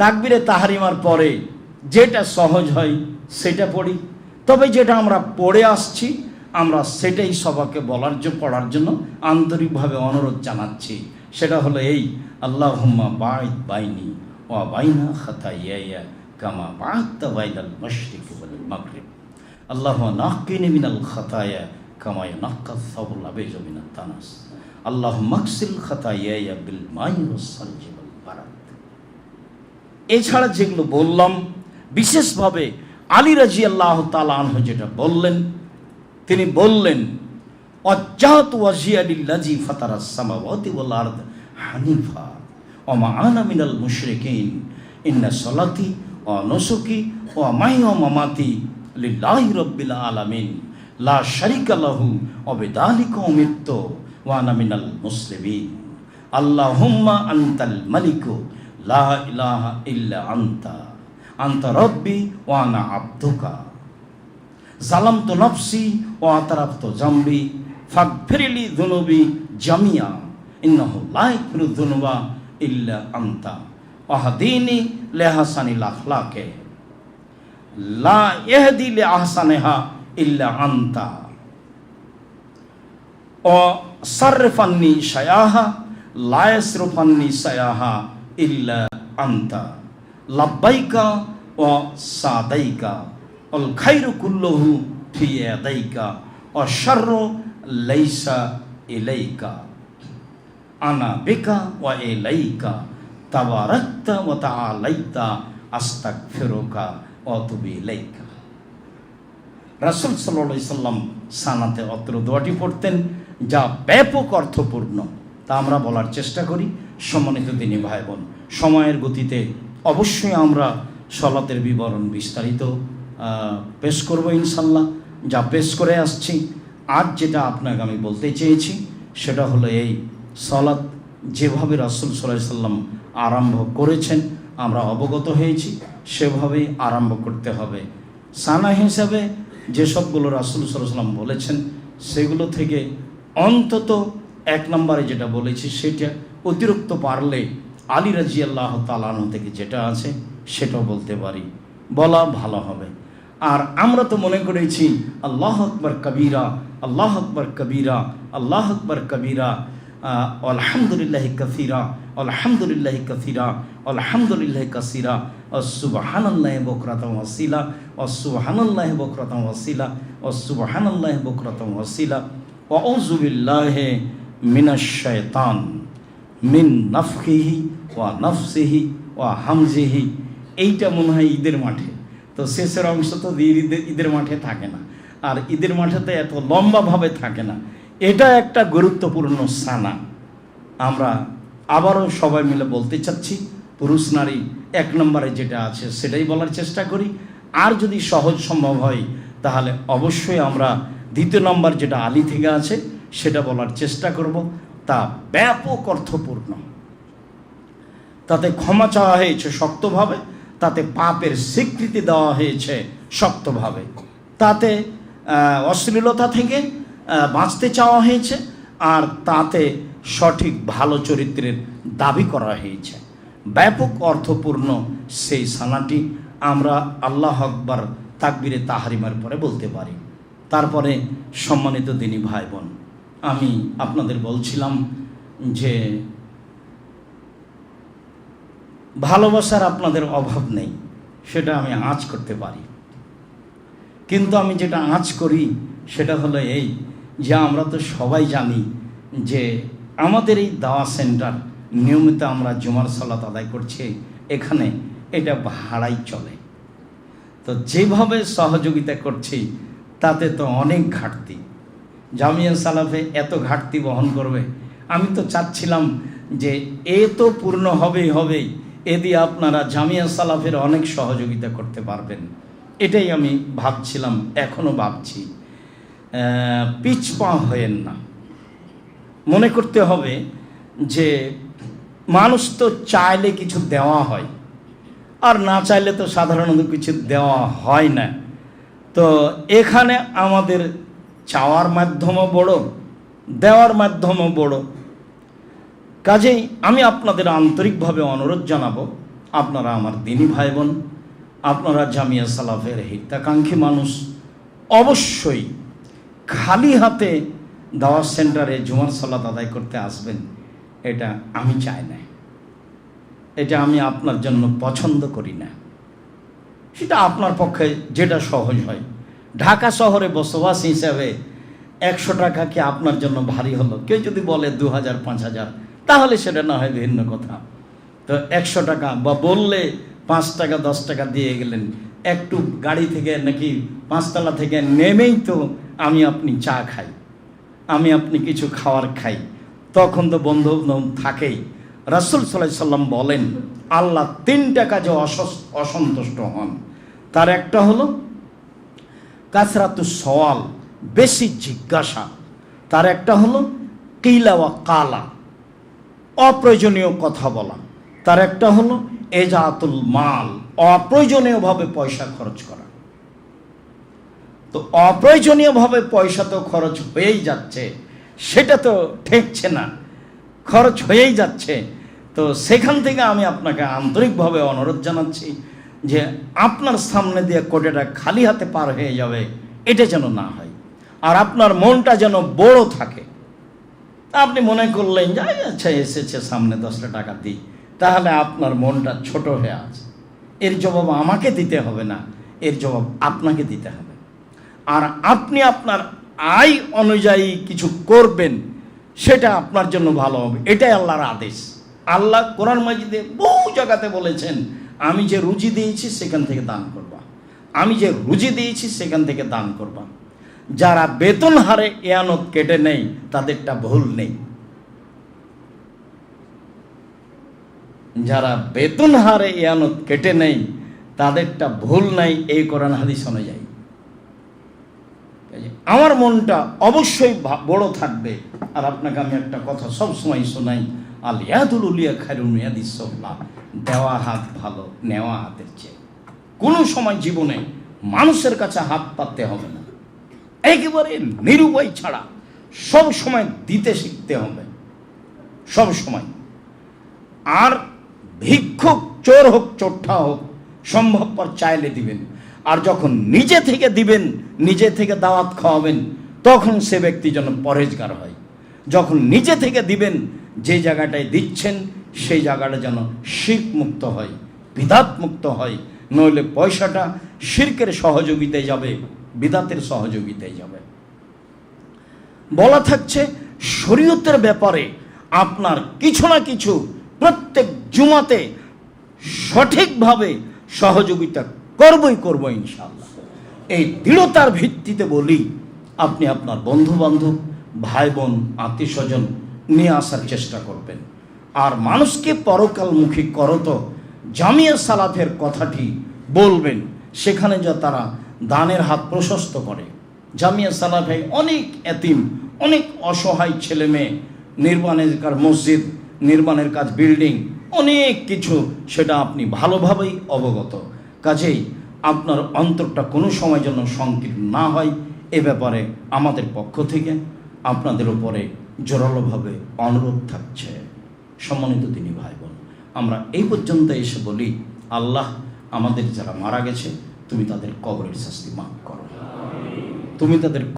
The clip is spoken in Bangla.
তাকবিরে তাহারিমার পরে যেটা সহজ হয় সেটা পড়ি। তবে যেটা আমরা পড়ে আসছি, আমরা সেটাই সবাকে বলার জন্য পড়ার জন্য আন্তরিকভাবে অনুরোধ জানাচ্ছি। সেটা হলো এই আল্লাহ হুম্মা বাইদ বাইনি ও বাইনা খাতা ইয়া কামা বাহাত্তা বাইনাল মশরিক ওয়াল মাগরিব। আল্লাহ নাক্কিনি মিনাল খাতায়া কামা ইয়ানাক্কা সাবুল আবেজ তানাস। আল্লাহ মাকসিল খাতায়া বিল মাই বারাদ এছাড়া যেগুলো বললাম, বিশেষভাবে আলী রাজি আল্লাহ তালাহ যেটা বললেন, তিনি বললেন, অজ্জাত ওয়াজিয়ালিল্লাজি ফাতারা সামাওয়াতি ওয়াল আরদ হানিফা ওমা আনা মিনাল মুশরিকিন, ইন্না সলাতি ও নসুকি ও মাই ও মামাতি লিল্লাহি রাব্বিল আলামিন, লা শারিকা লাহু ওয়া বিদালিকা উমিরতু ওয়া আনা মিনাল মুসলিমিন, আল্লাহুম্মা আনতাল মালিকু লা ইলাহা ইল্লা আনতা আনতা রব্বি ওয়া আনা আবদুকা। জালামতু নফসি ও আতারাফতু জামবি ফাগফিরলি যুনুবি জামিয়া, ইন্নাহু লা ইয়াগফিরু যুনুবা ইল্লা আনতা। ওয়াহদিনি লিহাসানিল আখলাকে। লা ইয়াহদি লি আহসানিহা ইল্লা আনতা। ও সারফান্নি শায়াহা লা ইয়াসরফান্নি শায়াহা ইল্লা আনতা। লাব্বাইকা ও সাদাইকা। অল খাইরু কুল্লহু ফি ইয়াদাইকা। ও শাররু লাইসা ইলাইকা। আনা বিকা ওয়া ইলাইকা। তাবারাকতা ওয়া তাআলাইতা আস্তাগফিরুকা ওয়া আতুবু ইলাইকা। রাসূল আলাইহি সাল্লাম সানাতে অত্র দোয়াটি পড়তেন, যা ব্যাপক অর্থপূর্ণ। তা আমরা বলার চেষ্টা করি। সম্মানিত তিনি ভাই বোন সময়ের গতিতে অবশ্যই আমরা সলাতের বিবরণ বিস্তারিত পেশ করব ইনশাল্লাহ। যা পেশ করে আসছি, আজ যেটা আপনাকে আমি বলতে চেয়েছি, সেটা হলো এই সলাৎ যেভাবে রাসুল সাল্লাহ সাল্লাম আরম্ভ করেছেন, আমরা অবগত হয়েছি সেভাবেই আরম্ভ করতে হবে। সানা হিসাবে যেসবগুলো রাসুল সাল্লাহ সাল্লাম বলেছেন, সেগুলো থেকে অন্তত এক নম্বরে যেটা বলেছি, সেটা অতিরিক্ত পারলে আলী রাজি আল্লাহ তালানো থেকে যেটা আছে, সেটাও বলতে পারি। বলা ভালো হবে। আর আমরা তো মনে করেছি, আল্লাহ আকবর কবিরা, আল্লাহ আকবর কবিরা, আল্লাহ আকবর কবিরা আলহামদুলিল্লাহ কফিরা আলহামদুলিল্লাহ কফিরা আলহামদুলিল্লাহ কাসিরা অসুবাহানাল্লাহ বকরাতম ওয়াসিলা অসুবাহানাল্লাহ বকরাতম ওয়াসিলা অসুবাহানাল্লাহ বকরাতম ওয়াসিলা ওয়াউযুবিল্লাহ মিনাশ শায়তান মিন নাফখিহি ওয়া নফসিহি ওয়া হামজিহি। এইটা মনে হয় ঈদের মাঠে। তো শেষের অংশ তো ঈদের ঈদের মাঠে থাকে না। আর ঈদের মাঠেতে এত লম্বাভাবে থাকে না। এটা একটা গুরুত্বপূর্ণ সানা। আমরা আবারও সবাই মিলে বলতে চাচ্ছি, পুরুষ নারী এক নম্বরে যেটা আছে সেটাই বলার চেষ্টা করি। আর যদি সহজ সম্ভব হয়, তাহলে অবশ্যই আমরা দ্বিতীয় নম্বর যেটা আলী থেকে আছে সেটা বলার চেষ্টা করব। তা ব্যাপক অর্থপূর্ণ। তাতে ক্ষমা চাওয়া হয়েছে শক্তভাবে, তাতে পাপের স্বীকৃতি দেওয়া হয়েছে শক্তভাবে। তাতে অশ্লীলতা থেকে বাঁচতে চাওয়া হয়েছে, আর তাতে সঠিক ভালো চরিত্রের দাবি করা হয়েছে। ব্যাপক অর্থপূর্ণ সেই সানাটি আমরা আল্লাহ আকবর তাকবিরে তাহারিমার পরে বলতে পারি। তারপরে সম্মানিত দিনী ভাই বোন আমি আপনাদের বলছিলাম যে ভালোবাসার আপনাদের অভাব নেই, সেটা আমি আঁচ করতে পারি। কিন্তু আমি যেটা আঁচ করি, সেটা হলো এই যে আমরা তো সবাই জানি যে আমাদের এই দাওয়া সেন্টার নিয়মিত আমরা জুমার সালাত আদায় করছি, এখানে এটা ভাড়াই চলে। তো যেভাবে সহযোগিতা করছি, তাতে তো অনেক ঘাটতি। জামিয়া সালাফে এত ঘাটতি বহন করবে। আমি তো চাচ্ছিলাম যে এ তো পূর্ণ হবেই হবেই। এ দিয়ে আপনারা জামিয়া সালাফের অনেক সহযোগিতা করতে পারবেন। এটাই আমি ভাবছিলাম এখনও ভাবছি। আহ, পিছ পা হয়েন না। মনে করতে হবে যে মানুষ তো চাইলে কিছু দেওয়া হয় আর না চাইলে তো সাধারণত কিছু দেওয়া হয় না। তো এখানে আমাদের চাওয়ার মাধ্যমও বড়, দেওয়ার মাধ্যমও বড়। কাজেই আমি আপনাদের আন্তরিকভাবে অনুরোধ জানাব, আপনারা আমার দিনী ভাই বোন আপনারা জামিয়া সালাফের হিতাকাঙ্ক্ষী মানুষ, অবশ্যই খালি হাতে দাওয়াত সেন্টারে জুমার সালাত আদায় করতে আসবেন, এটা আমি চাই না। এটা আমি আপনার জন্য পছন্দ করি না। সেটা আপনার পক্ষে যেটা সহজ হয়। ঢাকা শহরে বসবাস হিসাবে একশো টাকা কি আপনার জন্য ভারী হলো? কেউ যদি বলে দু হাজার, পাঁচ হাজার, তাহলে সেটা না হয় ভিন্ন কথা। তো একশো টাকা বা বললে পাঁচ টাকা, দশ টাকা দিয়ে গেলেন। একটু গাড়ি থেকে নাকি পাঁচতলা থেকে নেমেই তো আমি আপনি চা খাই, আমি আপনি কিছু খাওয়ার খাই। তখন তো বন্ধু থাকেই। রাসুল সাল্লাহ সাল্লাম বলেন, আল্লাহ তিনটা কাজে অসন্তুষ্ট হন, তার একটা হলো কাসরাতু সওয়াল, বেশি জিজ্ঞাসা। তার একটা হলো, কিলা ওয়া কালা। অপ্রয়োজনীয় কথা বলা। তার একটা হলো, এজাতুল মাল, অপ্রয়োজনীয়ভাবে পয়সা খরচ করা। তো অপ্রয়োজনীয়ভাবে পয়সা তো খরচ হয়েই যাচ্ছে, সেটা তো ঠেকছে না। খরচ হয়েই যাচ্ছে। তো সেখান থেকে আমি আপনাকে আন্তরিকভাবে অনুরোধ জানাচ্ছি যে আপনার সামনে দিয়ে কোটেটা খালি হাতে পার হয়ে যাবে, এটা যেন না হয়। আর আপনার মনটা যেন বড় থাকে। আপনি মনে করলেন, যে "এই আচ্ছা এসেছে, সামনে দশটা টাকা দিই। তাহলে আপনার মনটা ছোট হয়ে আছে। এর জবাব আমাকে দিতে হবে না, এর জবাব আপনাকে দিতে হবে। আর আপনি আপনার আয় অনুযায়ী কিছু করবেন, সেটা আপনার জন্য ভালো হবে। এটাই আল্লাহর আদেশ। আল্লাহ কোরআন মাজিদে বহু জায়গাতে বলেছেন আমি যে রুজি দিয়েছি সেখান থেকে দান করবা। আমি যে রুজি দিয়েছি সেখান থেকে দান করবা। যারা বেতন হারে এয়ানত কেটে নেই, তাদেরটা ভুল নেই। যারা বেতন হারে এয়ানত কেটে নেই, তাদেরটা ভুল নাই, এই কোরআন হাদিস অনুযায়ী। আমার মনটা অবশ্যই বড় থাকবে। আর আপনাকে আমি একটা কথা সবসময় শোনাই আল ইয়াদুল উলিয়া খায়রুল ইয়াদিসল্লাহ দেওয়া হাত ভালো, নেওয়া হাতের চেয়ে। কোনো সময় জীবনে মানুষের কাছে হাত পাততে হবে না। একেবারে নিরুপায় ছাড়া সব সময় দিতে শিখতে হবে। সব সময়। আর ভিক্ষুক চোর হোক, চোরঠা হোক, সম্ভবপর চাইলে দিবেন। আর যখন নিজে থেকে দিবেন, নিজে থেকে দাওয়াত খাওয়াবেন, তখন সে ব্যক্তি যেন পরেজগার হয়। যখন নিজে থেকে দিবেন, যে জায়গাটায় দিচ্ছেন সেই জায়গাটা যেন শির্ক মুক্ত হয় বিধাত মুক্ত হয়। নইলে পয়সাটা শির্কের সহযোগিতায় যাবে, বিদাতের সহযোগিতায় যাবে। বলা থাকছে, শরীয়তের ব্যাপারে আপনার কিছু না কিছু প্রত্যেক জুমাতে সঠিকভাবে সহযোগিতা করবই করব ইনশাল্লাহ এই দৃঢ়তার ভিত্তিতে বলি, আপনি আপনার বন্ধু বান্ধব ভাই বোন আত্মীয় স্বজন নিয়ে আসার চেষ্টা করবেন। আর মানুষকে পরকালমুখী করত জামিয়া সালাফের কথাটি বলবেন, সেখানে যা তারা দানের হাত প্রশস্ত করে। জামিয়া সালাফে অনেক এতিম, অনেক অসহায় ছেলে মেয়ে নির্মাণের মসজিদ, নির্মাণের কাজ বিল্ডিং, অনেক কিছু সেটা আপনি ভালোভাবেই অবগত। কাজেই আপনার অন্তরটা কোনো সময় যেন সংকীর্ণ না হয়, এ ব্যাপারে আমাদের পক্ষ থেকে আপনাদের উপরে জোরালোভাবে অনুরোধ থাকছে। সম্মানিত তিনি ভাই বোন আমরা এই পর্যন্ত এসে বলি, আল্লাহ আমাদের যারা মারা গেছে, তুমি তাদের কবরের শাস্তি মাফ করো। তুমি তাদের